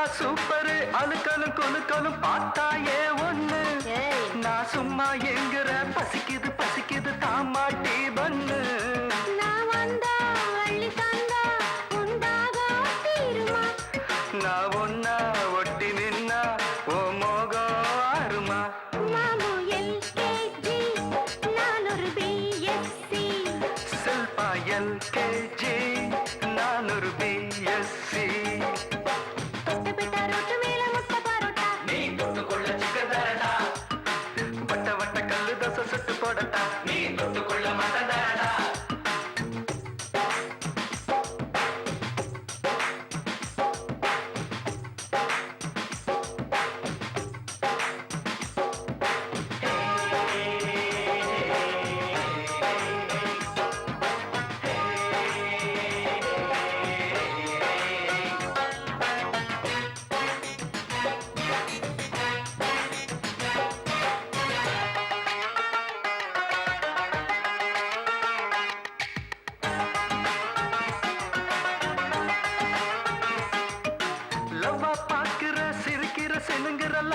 சும்மா சூப்பரு அழுக்கலும் கொழுக்கலும் பார்த்தாயே ஒண்ணு. நான் சும்மா எங்குற பசிக்குது பசிக்குது தாமாட்டே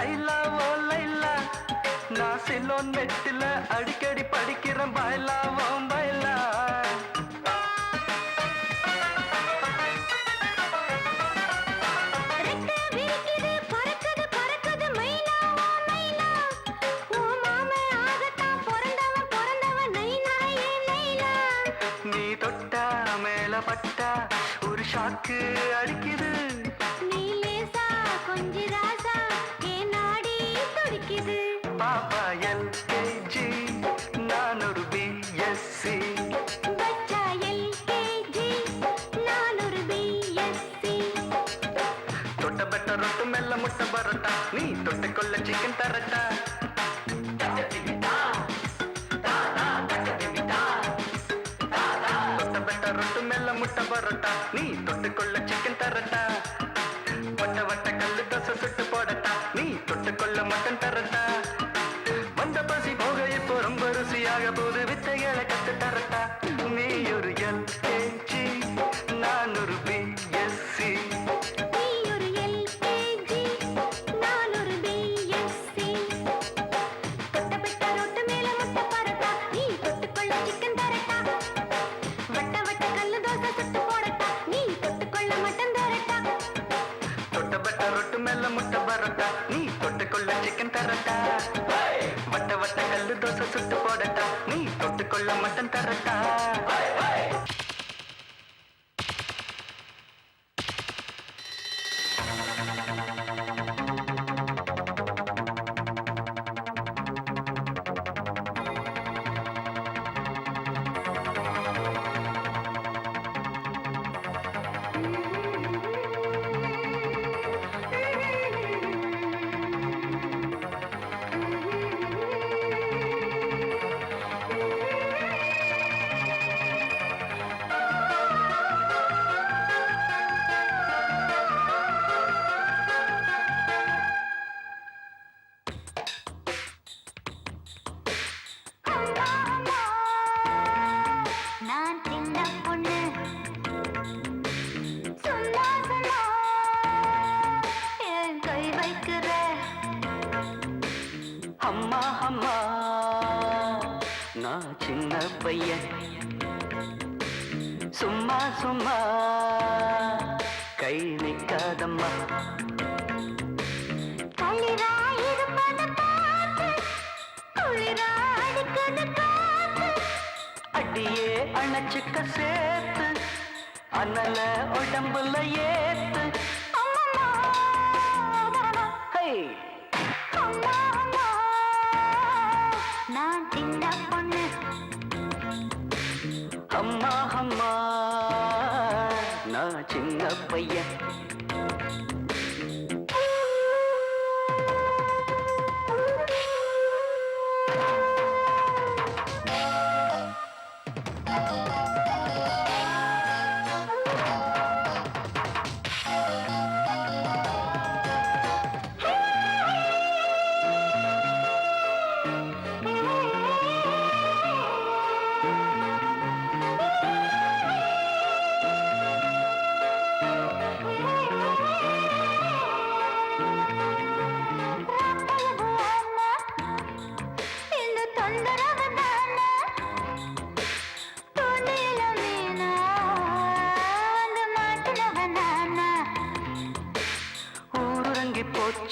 லைலா ஓ லைலா. நான் சிலோன் மெட்டில அடிக்கடி படிக்கிறேன் பாய்லா ஓம்ப ரொட்டு மெல்ல முட்டை பரோட்டா நீ தொட்டுக்கொள்ள சிக்கன் தரட்டா சும்மா கை நிற்காதம்மா அடியே அணைச்சுக்க சேர்த்து அண்ணல உடம்புல ஏத்து. Hey!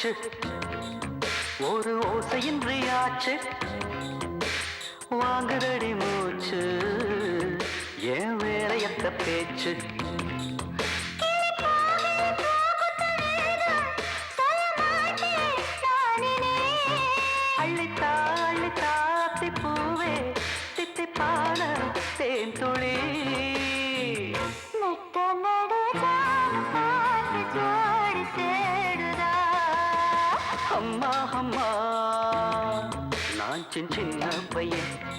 போச்சு ஒரு ஓசையின்றி ஆச்சு. வாங்குதடி மூச்சு. ஏன் வேற எத்த பேச்சு. நான் சின்ன சின்ன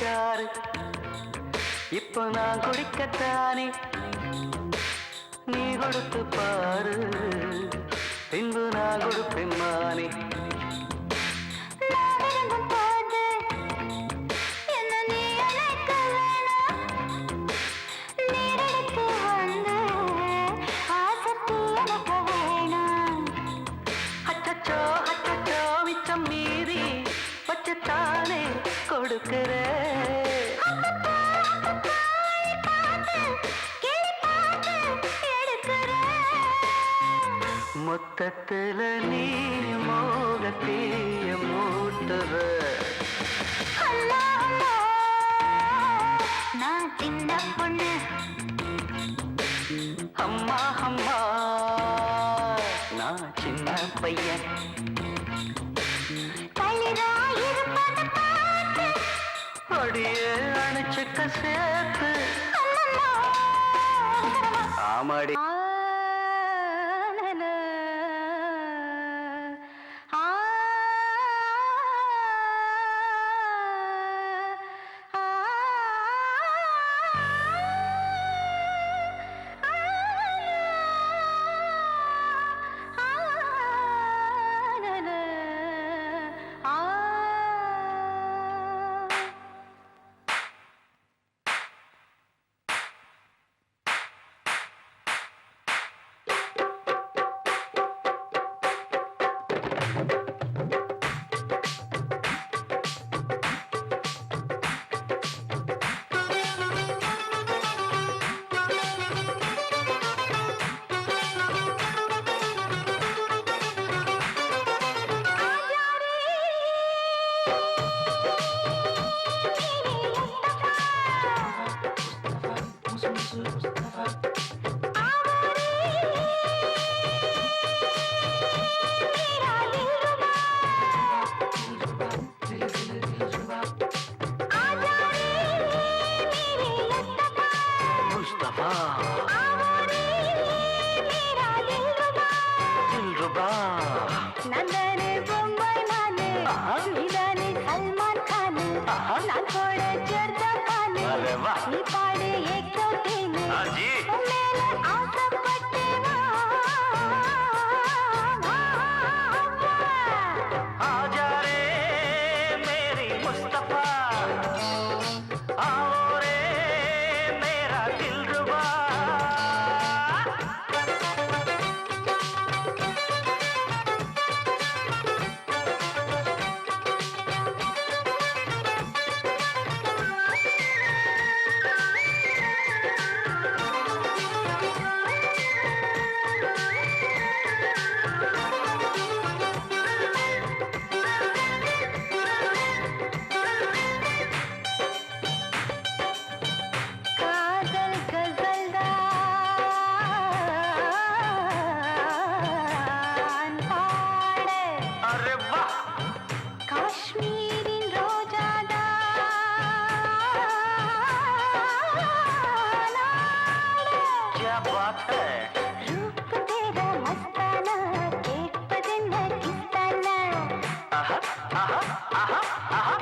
சாறு இப்போ நான் குடிக்கத்தானே? நீ கொடுத்து பாரு. பின்பு நான் கொடுப்பேன் மானே. நான் மொத்தத்துல நீ மோகத்தீய அம்மா நான் சின்ன பொண்ணு. அம்மா அம்மா நான் சின்ன பையன். அடியே அணைச்சுக்க சேர்த்து. ஆமாடி.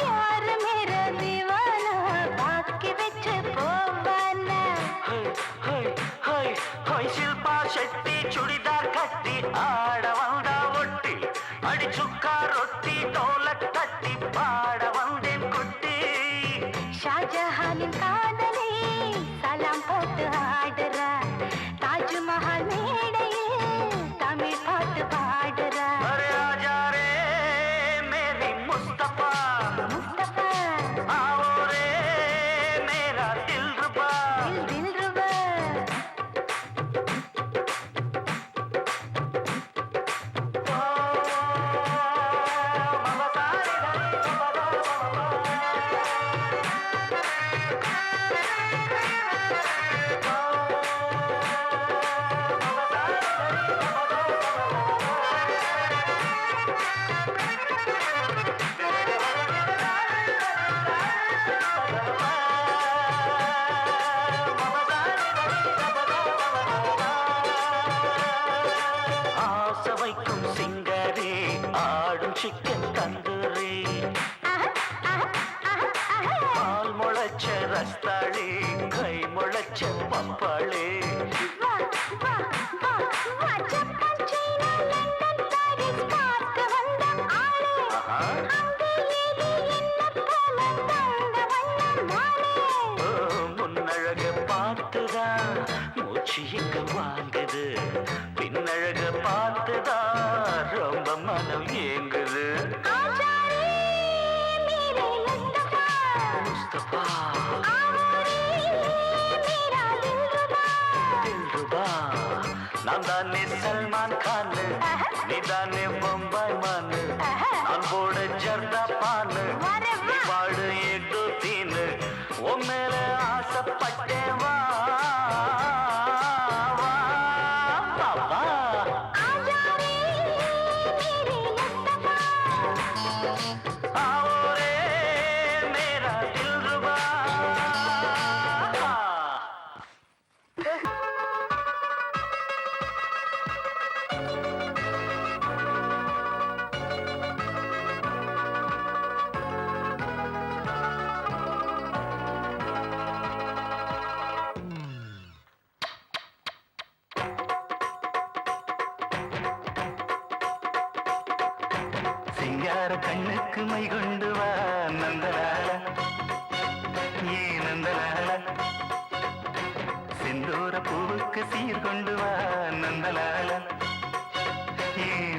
प्यार मेरा दीवाना भाग विच पवाना हाय हाय हाय शिल्पा शेट्टी चुड़ीदार कट्टी आडवांडा ஒட்டி அடிச்சுக்கா ரொட்டி டோலட் தட்டி பாட வந்தேன் குட்டி ஷாஜஹானின் காதலே சலாம் போட்டு ஆடுற தாஜ்மஹால் மே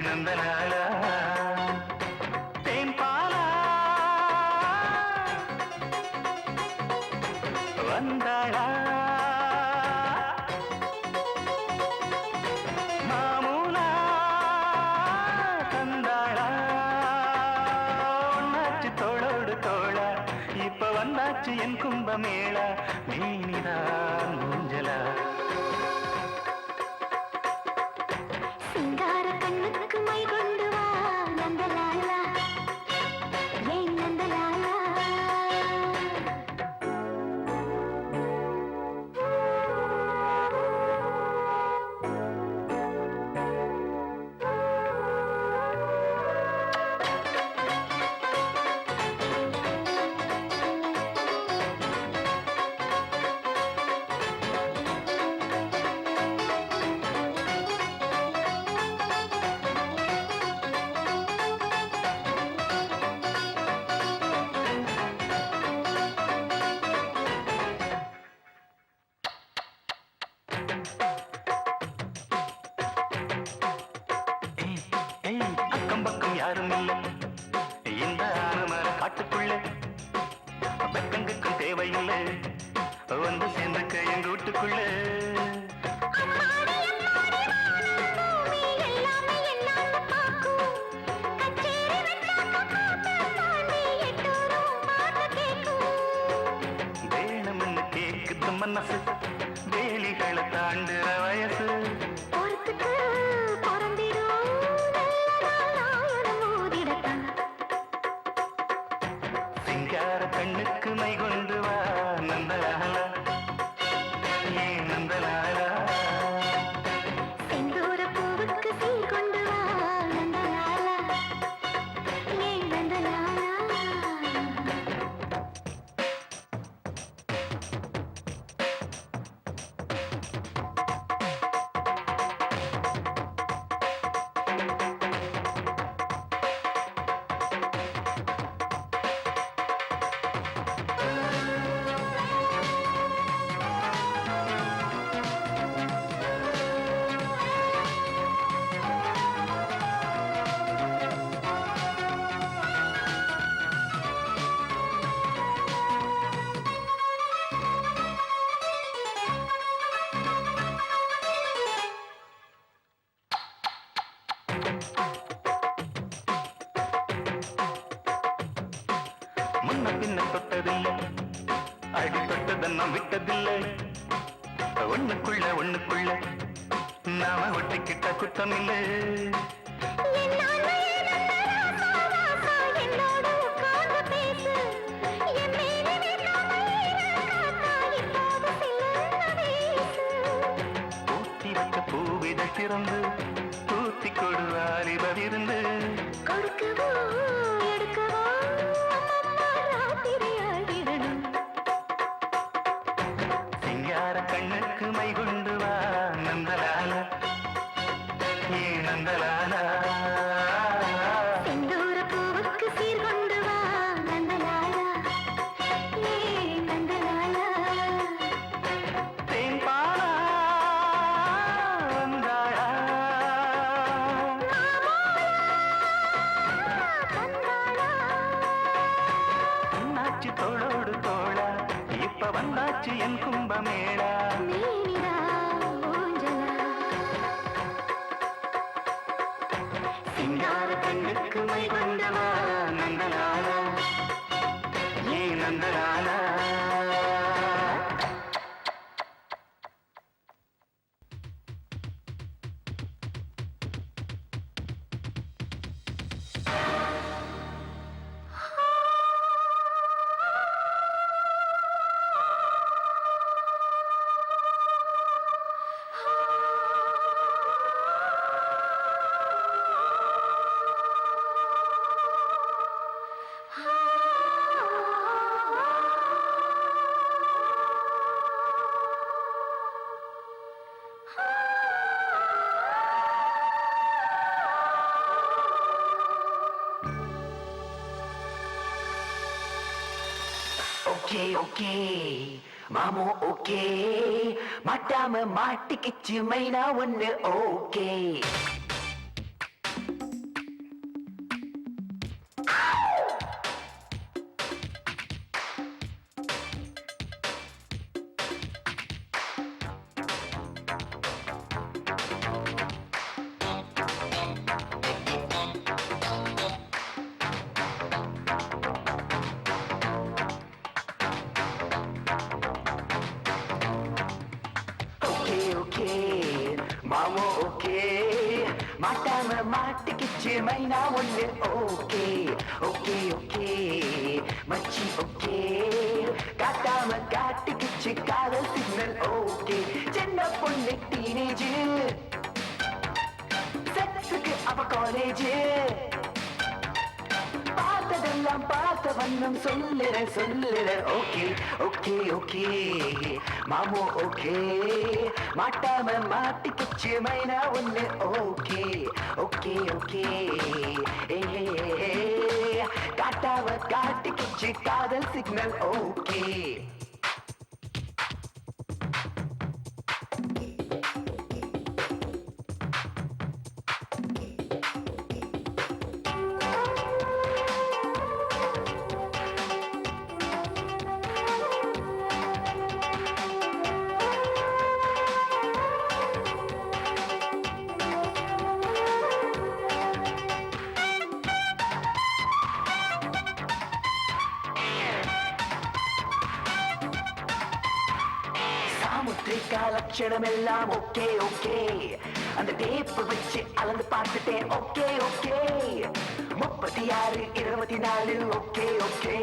பிறந்த நாளா? தேன்பாலா வந்தாளா? மாமூலா? தந்தாளா? ஒன்னாச்சு தோளோடு தோளா. இப்ப வந்தாச்சு என் கும்பமேளா. நீனிதான் கேக்குது மனசு வேலிகளை தாண்டுற விட்டதில்லை தொட்டதில்லை விட்டதில்லை. ஒண்ணுக்குள்ள ஒண்ணுக்குள்ள. நாம ஒட்டிக்கிட்ட குத்தம் இல்லை வந்தாச்சு தோளோடு தோளா. இப்ப வந்தாச்சு என் கும்பமேளா. சிங்கார கண்ணுக்கு மை வந்தவா நந்தலாலா ஏ நந்தலாலா ஓகே மாமோ ஓகே மாட்டாம மாட்டிக்கிச்சு மைனா ஒண்ணு ஓகே மாமோ ஓகே. மாட்டாம மாட்டிக்கிச்சு மைனா ஒண்ணு. ஓகே. Okay okay. மச்சி ஓகே. காட்டாம காட்டிக்கிச்சு காதல் சிக்னல். ஓகே. சின்ன பொண்ணு டீனேஜ் செக்ஸுக்கு அவ காலேஜ் பார்த்ததெல்லாம் பார்த்த வண்ணம் சொல்லுற சொல்லுற ஓகே ஓகே ஓகே. மாமோ ஓகே மாட்டாம மாட்டிக்கிச்சு மைனா ஒண்ணு ஓகே ஓகே ஓகே காட்டாம காட்டிக்கிச்சு காதல் சிக்னல் ஓகே லட்சணம் எல்லாம் ஓகே ஓகே. அந்த டேப்பு வச்சு அளந்து பார்த்துட்டேன். Okay okay. முப்பத்தி ஆறு இருபத்தி நாலு ஓகே ஓகே.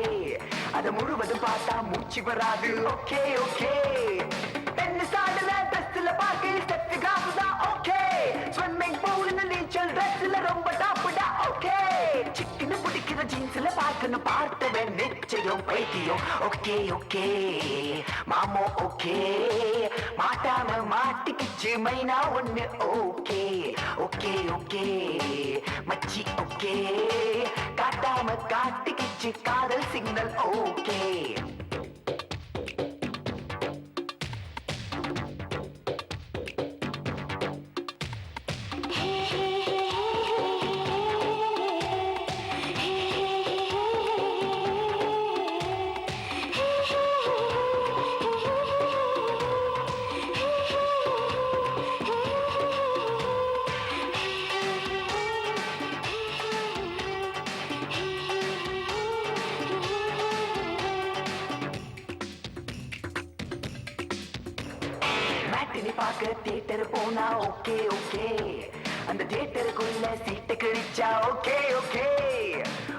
அதை முழுவதும் பார்த்தா மூச்சு வராது. Okay okay. டென்னிஸ் ஆடுல ட்ரெஸ்ல பார்க்க ஸ்டெப் கிராஃப் தான் ஓகே ஸ்விம்மிங் பூல்ல நீச்சல் ட்ரெஸ்ல ரொம்ப டாப்புடா ஓகே. சிக்கன பிடிக்கிற ஜீன்ஸ்ல பார்க்கணும் பார்த்தவன் நிச்சயம் பைத்தியம் ஓகே ஓகே. மாமோ ஓகே. மாட்டாம மாட்டிக்கிச்சு மைனா ஒண்ணு ஓகே. Okay okay. மச்சி ஓகே. காட்டாம காட்டிக்கிச்சு காதல் சிக்னல் ஓகே. தியேட்டர் போனா ஓகே ஓகே. அந்த தியேட்டருக்குள்ள சீட்டு கிழிச்சா ஓகே ஓகே.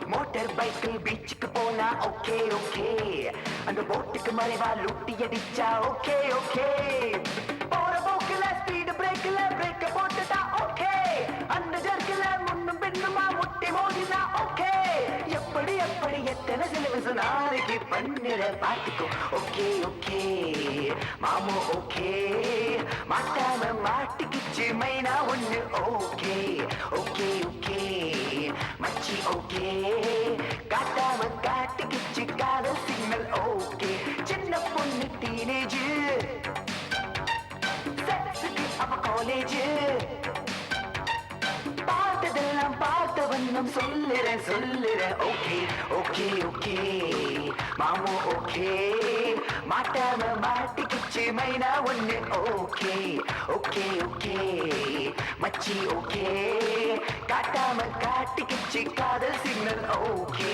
மோட்டார் பைக்கில் பீச்சுக்கு போனா ஓகே ஓகே. அந்த போட்டுக்கு மறைவா லூட்டி அடிச்சா ஓகே ஓகே. எத்தனை நாளைக்கு பண்ணிட பார்த்துக்கும் ஓகே ஓகே. மாமோ ஓகே. மாட்டாம மாட்டிக்கிச்சு மைனா ஒண்ணு ஓகே. Okay okay. மச்சி ஓகே. காட்டாம காட்டிக்கிச்சு காதல் சிக்னல் ஓகே. சின்ன பொண்ணு டீனேஜ் செக்ஸுக்கு அவ காலேஜ் இன்னும் சொல்லுறேன் சொல்லுறேன் ஓகே ஓகே ஓகே. மாமோ ஓகே. மாட்டாம மாட்டிக்கிச்சு மைனா ஒண்ணு. Okay okay okay. மச்சி ஓகே. காட்டாம காட்டிக்கிச்சு காதல் சிக்னல் ஓகே.